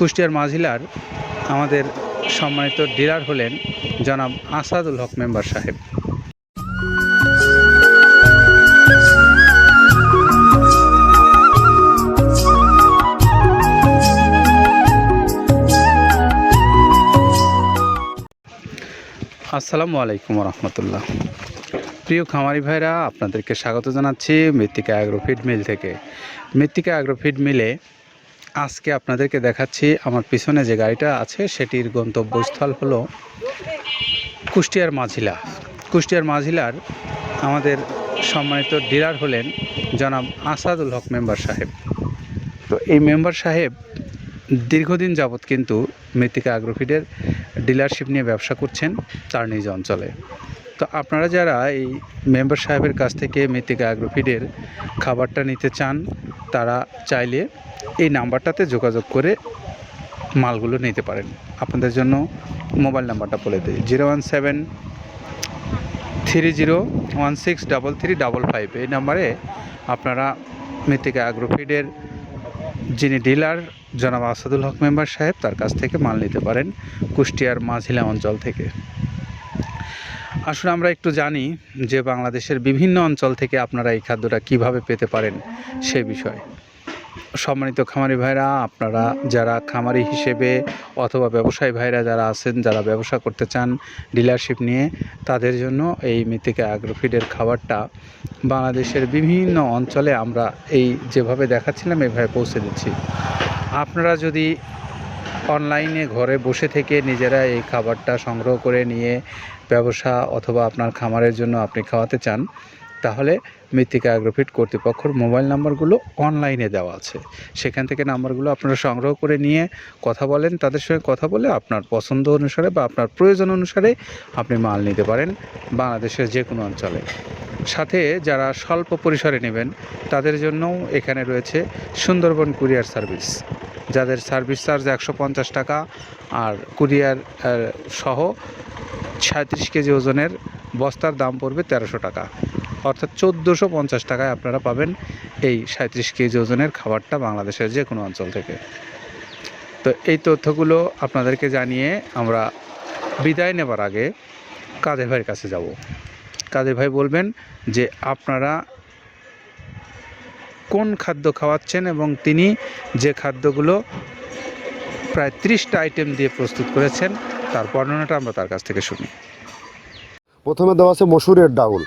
কুষ্টিয়ার মাঝিলার আমাদের সম্মানিত ডিলার হলেন জনাব আসাদুল হক মেম্বার সাহেব। আসসালামু আলাইকুম রহমতুল্লাহ প্রিয় খামারি ভাইরা, আপনাদেরকে স্বাগত জানাচ্ছি মৃত্তিকা অ্যাগ্রোফিড মিল থেকে। মৃত্তিকা অ্যাগ্রোফিড মিলে আজকে আপনাদেরকে দেখাচ্ছি আমার পিছনে যে গাড়িটা আছে, সেটির গন্তব্যস্থল হলো কুষ্টিয়ার মাঝিলা। কুষ্টিয়ার মাঝিলার আমাদের সম্মানিত ডিলার হলেন জনাব আসাদুল হক মেম্বার সাহেব। তো এই মেম্বার সাহেব দীর্ঘদিন যাবৎ কিন্তু মৃত্তিকা অ্যাগ্রোফিডের ডিলারশিপ নিয়ে ব্যবসা করছেন তার নিজ অঞ্চলে। তো আপনারা যারা এই মেম্বার সাহেবের কাছ থেকে মৃত্তিকা অ্যাগ্রোফিডের খাবারটা নিতে চান, তারা চাইলে এই নাম্বারটাতে যোগাযোগ করে মালগুলো নিতে পারেন। আপনাদের জন্য মোবাইল নাম্বারটা বলে দিই, zero one seven three zero one six double three double five. এই নাম্বারে আপনারা মৃত্তিকা অ্যাগ্রোফিডের যিনি ডিলার, জনাব আসাদুল হক মেম্বার সাহেব, তার কাছ থেকে মাল নিতে পারেন কুষ্টিয়ার মাঝিলা অঞ্চল থেকে। আসলে আমরা একটু জানি যে বাংলাদেশের বিভিন্ন অঞ্চল থেকে আপনারা এই খাদ্যটা কীভাবে পেতে পারেন সে বিষয়ে। সম্মানিত খামারি ভাইরা, আপনারা যারা খামারি হিসেবে অথবা ব্যবসায়ী ভাইরা যারা আছেন, যারা ব্যবসা করতে চান ডিলারশিপ নিয়ে, তাদের জন্য এই মৃত্তিকা অ্যাগ্রোফিডের খাবারটা বাংলাদেশের বিভিন্ন অঞ্চলে আমরা এই যেভাবে দেখাচ্ছিলাম, এভাবে পৌঁছে দিচ্ছি। আপনারা যদি অনলাইনে ঘরে বসে থেকে নিজেরা এই খাবারটা সংগ্রহ করে নিয়ে ব্যবসা অথবা আপনার খামারের জন্য আপনি খাওয়াতে চান, তাহলে মৃত্তিকা অ্যাগ্রোফিট কর্তৃপক্ষের মোবাইল নাম্বারগুলো অনলাইনে দেওয়া আছে। সেখান থেকে নাম্বারগুলো আপনারা সংগ্রহ করে নিয়ে কথা বলেন, তাদের সঙ্গে কথা বলে আপনার পছন্দ অনুসারে বা আপনার প্রয়োজন অনুসারে আপনি মাল নিতে পারেন বাংলাদেশের যে কোনো অঞ্চলে। সাথে যারা স্বল্প পরিসরে নেবেন, তাদের জন্যও এখানে রয়েছে সুন্দরবন কুরিয়ার সার্ভিস। যাদের সার্ভিস চার্জ একশো পঞ্চাশ টাকা আর কুরিয়ার সহ সাঁত্রিশ কেজি ওজনের বস্তার দাম পড়বে তেরোশো টাকা। অর্থাৎ চোদ্দোশো পঞ্চাশ টাকায় আপনারা পাবেন এই সাঁত্রিশ কেজি ওজনের খাবারটা বাংলাদেশের যে কোনো অঞ্চল থেকে। তো এই তথ্যগুলো আপনাদেরকে জানিয়ে আমরা বিদায় নেবার আগে কাদের ভাইয়ের কাছে যাব? কাদের ভাই বলবেন যে আপনারা কোন খাদ্য খাওয়াচ্ছেন এবং তিনি যে খাদ্যগুলো প্রায় ত্রিশটা আইটেম দিয়ে প্রস্তুত করেছেন, তার বর্ণনাটা আমরা তার কাছ থেকে শুনি। প্রথমে দেওয়া আছে মসুরের ডাউল।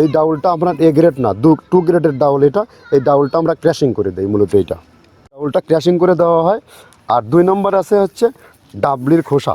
এই ডাউলটা আপনার এ গ্রেড না, দু টু গ্রেডের ডাউল এটা। এই ডাউলটা আমরা ক্র্যাশিং করে দিই, মূলত এইটা। ডাউলটা ক্র্যাশিং করে দেওয়া হয়। আর দুই নম্বর আছে হচ্ছে ডাবলির খোসা।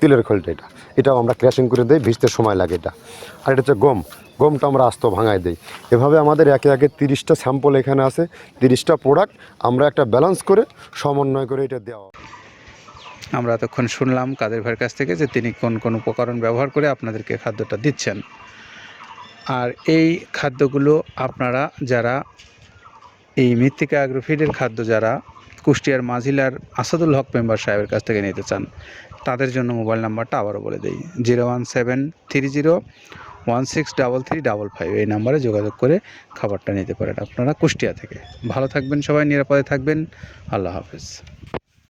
তিলের খোলটা এটা। এটাও আমরা ক্র্যাশিং করে দিই, ভিজতে সময় লাগে এটা। আর এটা হচ্ছে গম। গমটা আমরা আস্ত ভাঙায় দিই। এভাবে আমাদের একে একে তিরিশটা স্যাম্পল এখানে আছে, তিরিশটা প্রোডাক্ট আমরা একটা ব্যালেন্স করে, সমন্বয় করে এটা দেওয়া। আমরা এতক্ষণ শুনলাম কাদের ভাইয়ের কাছ থেকে যে তিনি কোন কোন উপকরণ ব্যবহার করে আপনাদেরকে খাদ্যটা দিচ্ছেন। আর এই খাদ্যগুলো আপনারা যারা এই মৃত্তিকা অ্যাগ্রোফিডের খাদ্য যারা কুষ্টিয়ার মাঝিলার আসাদুল হক মেম্বার সাহেবের কাছ থেকে নিতে চান তাদের জন্য মোবাইল নাম্বারটা আবারও বলে দিই। Zero one seven three zero one six double three double five এই নাম্বারে যোগাযোগ করে খাবারটা নিতে পারেন আপনারা কুষ্টিয়া থেকে। ভালো থাকবেন সবাই, নিরাপদে থাকবেন। আল্লাহ হাফেজ।